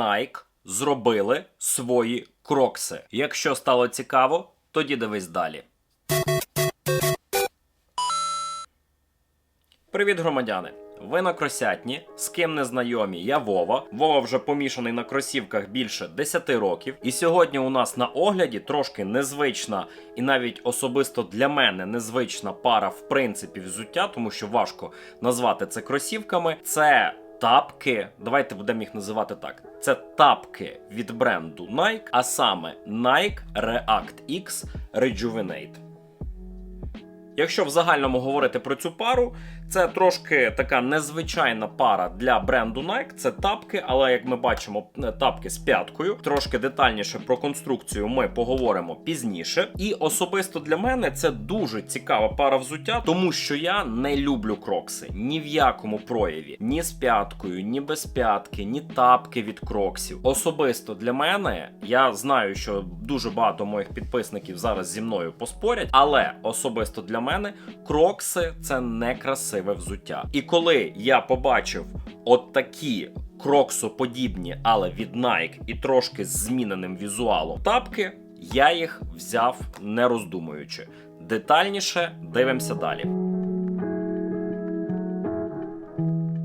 Nike зробили свої крокси. Якщо стало цікаво, тоді дивись далі. Привіт, громадяни! Ви на кросятні, з ким не знайомі, я Вова. Вова вже помішаний на кросівках більше 10 років. І сьогодні у нас на огляді трошки незвична і навіть особисто для мене незвична пара в принципі взуття, тому що важко назвати це кросівками. Це тапки. Давайте будемо їх називати так. Це тапки від бренду Nike, а саме Nike React X Rejuvenate. Якщо в загальному говорити про цю пару, це трошки така незвичайна пара для бренду Nike. Це тапки, але як ми бачимо, тапки з п'яткою. Трошки детальніше про конструкцію ми поговоримо пізніше. І особисто для мене це дуже цікава пара взуття, тому що я не люблю крокси ні в якому прояві, ні з п'яткою, ні без п'ятки, ні тапки від кроксів. Особисто для мене я знаю, що дуже багато моїх підписників зараз зі мною поспорять, але особисто для мене крокси це не красиве взуття. І коли я побачив от такі кроксоподібні, але від Nike і трошки з зміненим візуалом тапки, я їх взяв не роздумуючи. Детальніше дивимося далі.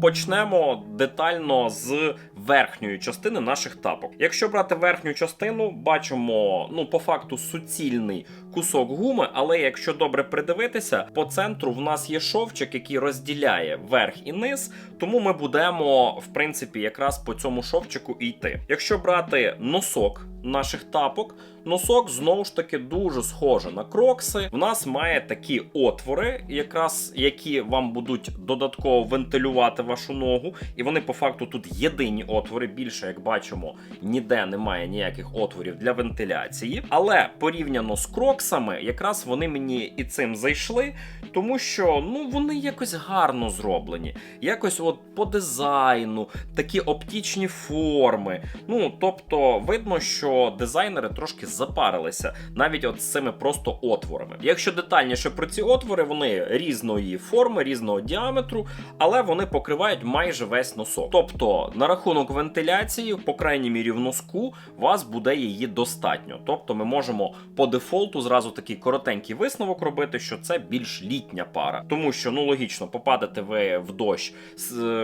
Почнемо детально з верхньої частини наших тапок. Якщо брати верхню частину, бачимо ну по факту суцільний кусок гуми, але якщо добре придивитися, по центру в нас є шовчик, який розділяє верх і низ, тому ми будемо в принципі якраз по цьому шовчику йти. Якщо брати носок наших тапок, носок знову ж таки дуже схоже на крокси. В нас має такі отвори, якраз які вам будуть додатково вентилювати вашу ногу, і вони по факту тут єдині отвори. Більше, як бачимо, ніде немає ніяких отворів для вентиляції. Але порівняно з кроксами, якраз вони мені і цим зайшли, тому що ну вони якось гарно зроблені, якось от по дизайну, такі оптичні форми. Ну тобто, видно, що дизайнери трошки запарилися навіть от з цими просто отворами. Якщо детальніше про ці отвори, вони різної форми, різного діаметру, але вони покривають майже весь носок. Тобто, на рахунок вентиляції, по крайній мірі в носку, вас буде її достатньо. Тобто, ми можемо по дефолту зразу такий коротенький висновок робити, що це більш літня пара, тому що ну логічно попадете ви в дощ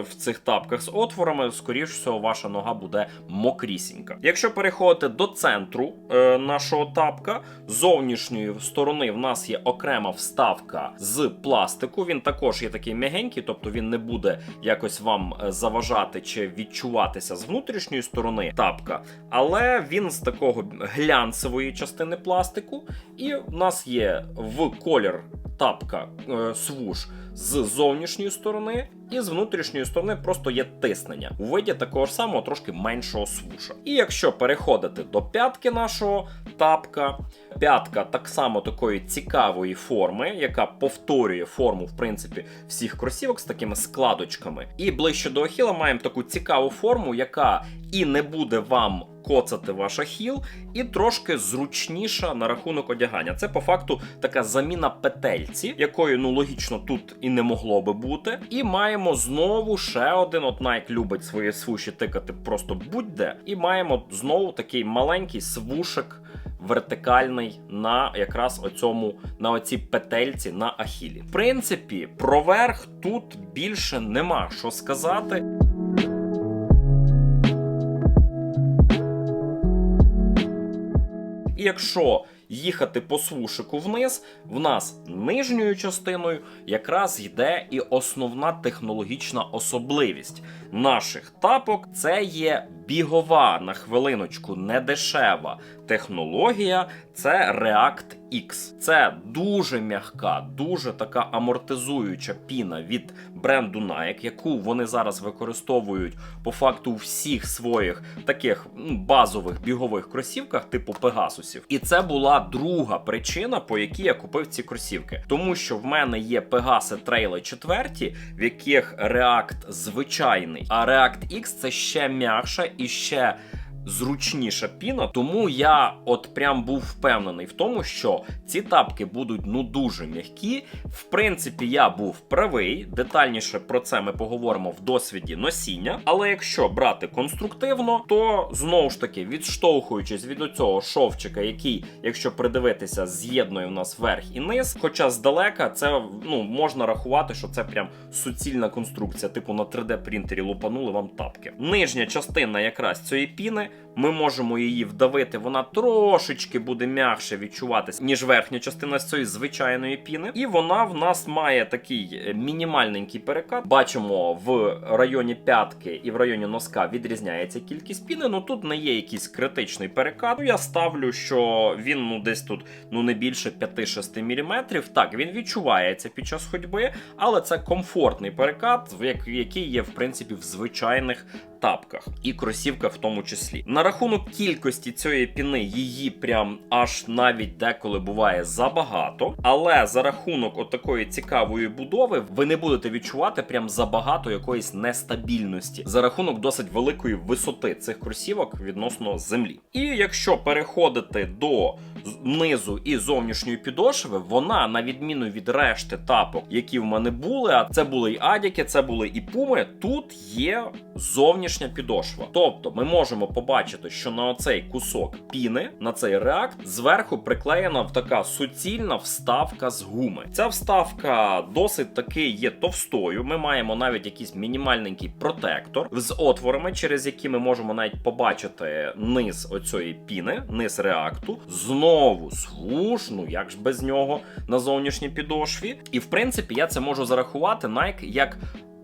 в цих тапках з отворами, скоріш всього, ваша нога буде мокрісінька. Якщо переходити до центру е, нашого тапка, зовнішньої сторони в нас є окрема вставка з пластику. Він також є такий м'ягенький, тобто він не буде якось вам е, заважати чи відчуватися з внутрішньої сторони тапка, але він з такого глянцевої частини пластику, і в нас є в колір тапка свуш з зовнішньої сторони, і з внутрішньої сторони просто є тиснення у виді такого ж самого трошки меншого свуша. І якщо переходити до п'ятки нашого тапка, п'ятка так само такої цікавої форми, яка повторює форму, в принципі, всіх кросівок з такими складочками. І ближче до ахіла маємо таку цікаву форму, яка і не буде вам коцати ваш ахіл, і трошки зручніша на рахунок одягання. Це по факту така заміна петельці, якої ну логічно тут і не могло би бути. І маємо знову ще один. От Nike любить свої свуші тикати просто будь-де. І маємо знову такий маленький свушик. Вертикальний на якраз оцьому на оцій петельці на ахілі. В принципі, про верх тут більше нема що сказати. І якщо їхати по свушику вниз, в нас нижньою частиною якраз йде і основна технологічна особливість наших тапок це є бігова на хвилиночку, не дешева технологія. Це React X. Це дуже м'яка, дуже така амортизуюча піна від бренду Nike, яку вони зараз використовують по факту у всіх своїх таких базових бігових кросівках, типу Пегасусів. І це була друга причина, по якій я купив ці кросівки. Тому що в мене є Пегаси Трейли 4, в яких React звичайний, а React X це ще м'якша і ще зручніша піна, тому я от прям був впевнений в тому, що ці тапки будуть ну дуже м'які. В принципі, я був правий. Детальніше про це ми поговоримо в досвіді носіння. Але якщо брати конструктивно, то знову ж таки, відштовхуючись від оцього шовчика, який, якщо придивитися, з'єднує в нас верх і низ. Хоча здалека це ну можна рахувати, що це прям суцільна конструкція, типу на 3D принтері лупанули вам тапки. Нижня частина якраз цієї піни. Ми можемо її вдавити, вона трошечки буде м'якше відчуватись, ніж верхня частина з цієї звичайної піни. І вона в нас має такий е, мінімальненький перекат. Бачимо, в районі п'ятки і в районі носка відрізняється кількість піни. Ну тут не є якийсь критичний перекат. Ну, я ставлю, що він ну десь тут ну не більше 5-6 мм. Так, він відчувається під час ходьби, але це комфортний перекат, в який є в принципі в звичайних тапках і кросівках в тому числі. На рахунок кількості цієї піни її прям аж навіть деколи буває забагато, але за рахунок отакої цікавої будови ви не будете відчувати прям забагато якоїсь нестабільності за рахунок досить великої висоти цих кросівок відносно землі. І якщо переходити до низу і зовнішньої підошви, вона, на відміну від решти тапок, які в мене були, а це були і адіки, це були і пуми. Тут є зовнішня підошва. Тобто ми можемо побачити, що на оцей кусок піни, на цей реакт, зверху приклеєна така суцільна вставка з гуми. Ця вставка досить таки є товстою. Ми маємо навіть якийсь мінімальненький протектор з отворами, через які ми можемо навіть побачити низ оцієї піни, низ реакту. Знову свуш, ну як ж без нього на зовнішній підошві. І в принципі я це можу зарахувати Nike як.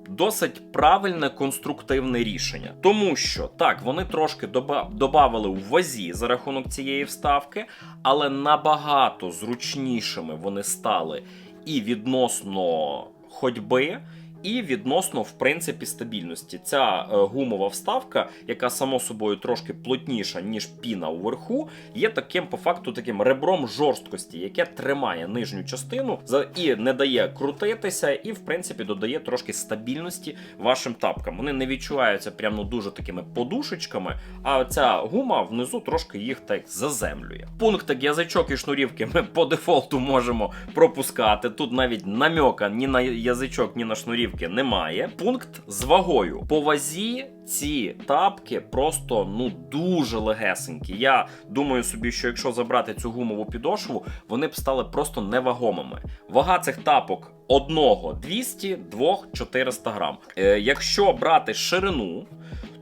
Досить правильне конструктивне рішення, тому що так вони трошки додавали у вазі за рахунок цієї вставки, але набагато зручнішими вони стали і відносно ходьби, і відносно, в принципі, стабільності. Ця е, гумова вставка, яка само собою трошки плотніша, ніж піна уверху, є таким по факту таким ребром жорсткості, яке тримає нижню частину і не дає крутитися, і в принципі додає трошки стабільності вашим тапкам. Вони не відчуваються прямо ну, дуже такими подушечками, а ця гума внизу трошки їх так заземлює. Пункт язичок і шнурівки ми по дефолту можемо пропускати. Тут навіть намьока ні на язичок, ні на шнурівки немає. Пункт з вагою. По вазі ці тапки просто ну дуже легесенькі. Я думаю собі, що якщо забрати цю гумову підошву, вони б стали просто невагомими. Вага цих тапок одного 200, двох 400 грам. Е, якщо брати ширину,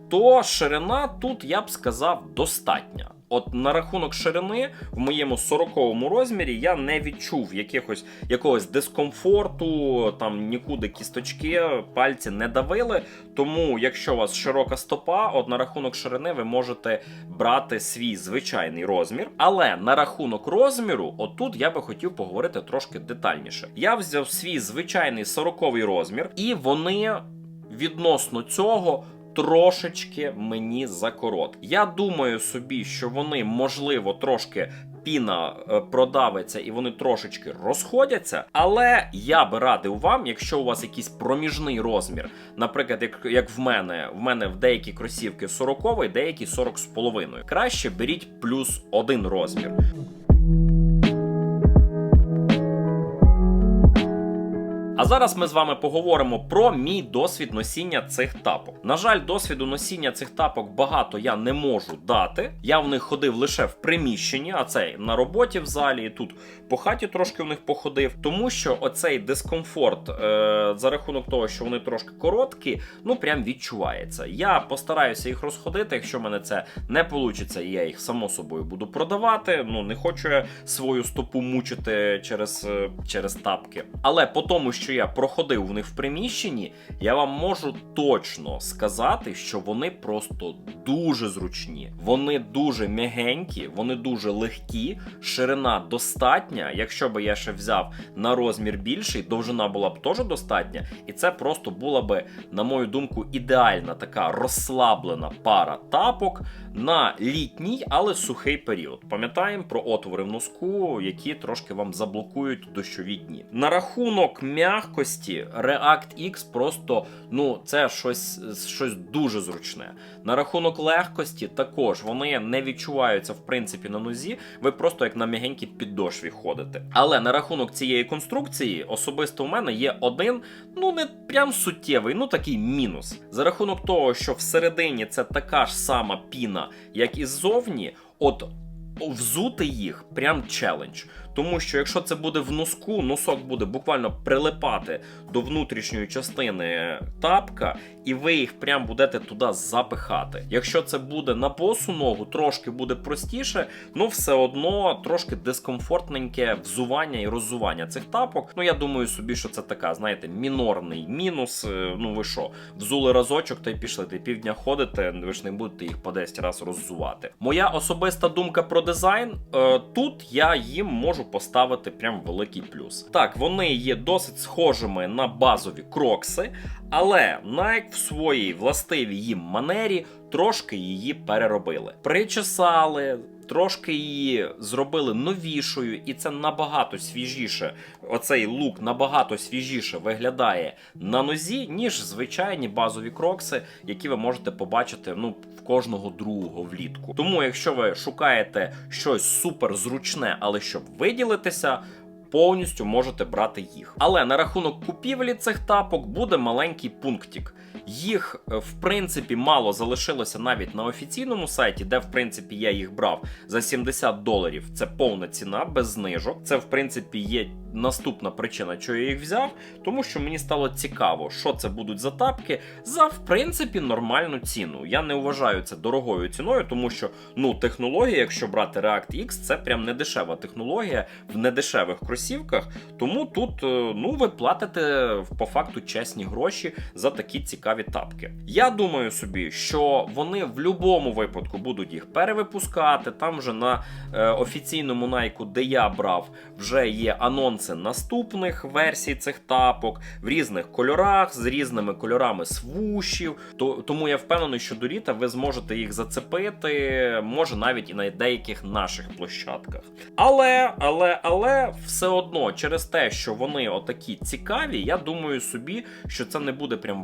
то ширина тут я б сказав достатня. От на рахунок ширини в моєму 40-му розмірі я не відчув якихось якогось дискомфорту, там нікуди кісточки, пальці не давили. Тому, якщо у вас широка стопа, от на рахунок ширини ви можете брати свій звичайний розмір. Але на рахунок розміру, отут я би хотів поговорити трошки детальніше. Я взяв свій звичайний 40-й розмір, і вони відносно цього. Трошечки мені закорот. Я думаю собі, що вони можливо трошки піна е, продавиться і вони трошечки розходяться. Але я би радив вам, якщо у вас якийсь проміжний розмір, наприклад, як, як в мене, в мене в деякі кросівки 40, деякі 40 з половиною. Краще беріть плюс один розмір. А зараз ми з вами поговоримо про мій досвід носіння цих тапок. На жаль, досвіду носіння цих тапок багато я не можу дати. Я в них ходив лише в приміщенні, а це на роботі в залі, і тут по хаті трошки в них походив. Тому що оцей дискомфорт е- за рахунок того, що вони трошки короткі, ну прям відчувається. Я постараюся їх розходити. Якщо в мене це не вийде, я їх само собою буду продавати. Ну не хочу я свою стопу мучити через, е, через тапки. Але по тому, що я проходив в них в приміщенні, я вам можу точно сказати, що вони просто дуже зручні. Вони дуже м'ягенькі, вони дуже легкі, ширина достатня. Якщо би я ще взяв на розмір більший, довжина була б теж достатня, і це просто була би, на мою думку, ідеальна така розслаблена пара тапок на літній, але сухий період. Пам'ятаємо про отвори в носку, які трошки вам заблокують дощові дні. На рахунок м'яка. М'якості React X просто ну це щось, щось дуже зручне. На рахунок легкості також вони не відчуваються в принципі на нозі. Ви просто як на м'ягенькій підошві ходите. Але на рахунок цієї конструкції особисто у мене є один, ну не прям суттєвий, ну такий мінус. За рахунок того, що всередині це така ж сама піна, як і ззовні, от взути їх прям челендж. Тому що якщо це буде в носку, носок буде буквально прилипати до внутрішньої частини тапка, і ви їх прям будете туди запихати. Якщо це буде на босу ногу, трошки буде простіше, ну все одно трошки дискомфортненьке взування і роззування цих тапок. Ну я думаю собі, що це така, знаєте, мінорний мінус. Е, Ну ви що, взули разочок та й пішли. Ти півдня ходите, ви ж не будете їх по 10 раз роззувати. Моя особиста думка про дизайн. Е, тут я їм можу поставити прям великий плюс. Так, вони є досить схожими на базові крокси, але Nike в своїй властивій їм манері трошки її переробили. Причесали. Трошки її зробили новішою, і це набагато свіжіше. Оцей лук набагато свіжіше виглядає на нозі, ніж звичайні базові крокси, які ви можете побачити ну в кожного другого влітку. Тому, якщо ви шукаєте щось супер зручне, але щоб виділитися. Повністю можете брати їх. Але на рахунок купівлі цих тапок буде маленький пунктик. Їх, е, в принципі, мало залишилося навіть на офіційному сайті, де, в принципі, я їх брав за 70 доларів. Це повна ціна без знижок. Це, в принципі, є наступна причина, чого я їх взяв, тому що мені стало цікаво, що це будуть за тапки за, в принципі, нормальну ціну. Я не вважаю це дорогою ціною, тому що ну, технологія, якщо брати React X, це прям не дешева технологія в недешевих кросівках. Тому тут е, ну, ви платите по факту чесні гроші за такі цікаві тапки. Я думаю собі, що вони в будь-якому випадку будуть їх перевипускати. Там вже на е, офіційному найку, де я брав, вже є анонси наступних версій цих тапок в різних кольорах, з різними кольорами свушів. То, тому я впевнений, що до літа ви зможете їх зацепити, може навіть і на деяких наших площадках. Але, але, але все одно, через те, що вони отакі цікаві, я думаю собі, що це не буде прям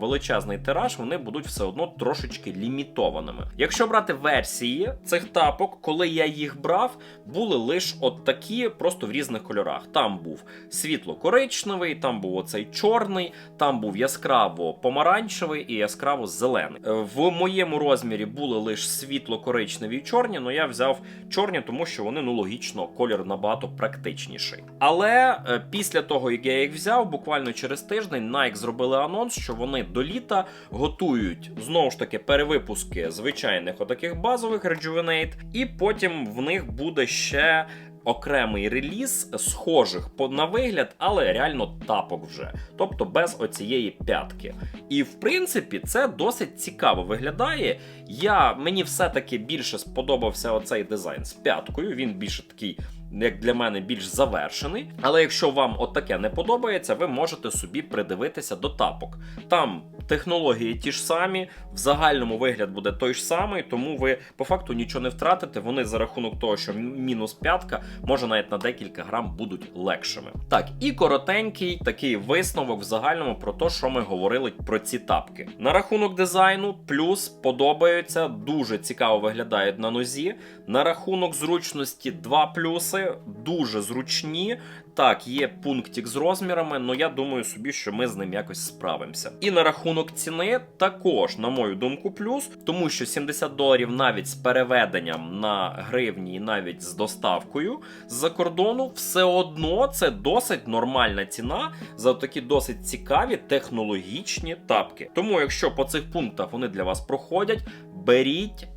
величезний тираж, вони будуть все одно трошечки лімітованими. Якщо брати версії цих тапок, коли я їх брав, були лише от такі, просто в різних кольорах. Там був світло-коричневий, там був оцей чорний, там був яскраво помаранчевий і яскраво зелений. Е, В моєму розмірі були лише світло-коричневі і чорні, але я взяв чорні, тому що вони ну логічно колір набагато практичніший. Але е, після того, як я їх взяв, буквально через тиждень Nike зробили анонс, що вони до літа готують знову ж таки перевипуски звичайних отаких базових Rejuvenate, і потім в них буде ще. Окремий реліз схожих на вигляд, але реально тапок вже, тобто без оцієї п'ятки. І в принципі це досить цікаво виглядає. Я мені все-таки більше сподобався оцей дизайн з п'яткою. Він більше такий. Як для мене більш завершений, але якщо вам отаке не подобається, ви можете собі придивитися до тапок. Там технології ті ж самі, в загальному вигляд буде той ж самий, тому ви по факту нічого не втратите. Вони за рахунок того, що мінус п'ятка, може навіть на декілька грам будуть легшими. Так, і коротенький такий висновок в загальному про те, що ми говорили про ці тапки. На рахунок дизайну, плюс подобаються, дуже цікаво виглядають на нозі. На рахунок зручності, два плюси, дуже зручні. Так, є пунктик з розмірами, але я думаю собі, що ми з ним якось справимося. І на рахунок ціни також, на мою думку, плюс, тому що 70 доларів навіть з переведенням на гривні, і навіть з доставкою з-за кордону, все одно це досить нормальна ціна за такі досить цікаві технологічні тапки. Тому, якщо по цих пунктах вони для вас проходять, беріть.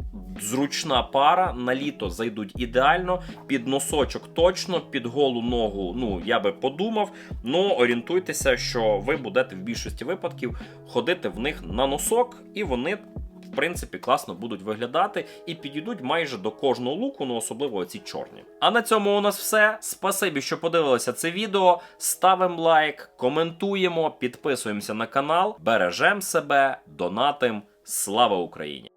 Зручна пара на літо зайдуть ідеально, під носочок точно, під голу ногу. Ну я би подумав. Ну орієнтуйтеся, що ви будете в більшості випадків ходити в них на носок, і вони. В принципі, класно будуть виглядати і підійдуть майже до кожного луку, ну особливо ці чорні. А на цьому у нас все. Спасибі, що подивилися це відео. Ставимо лайк, коментуємо, підписуємося на канал, бережемо себе, донатим. Слава Україні!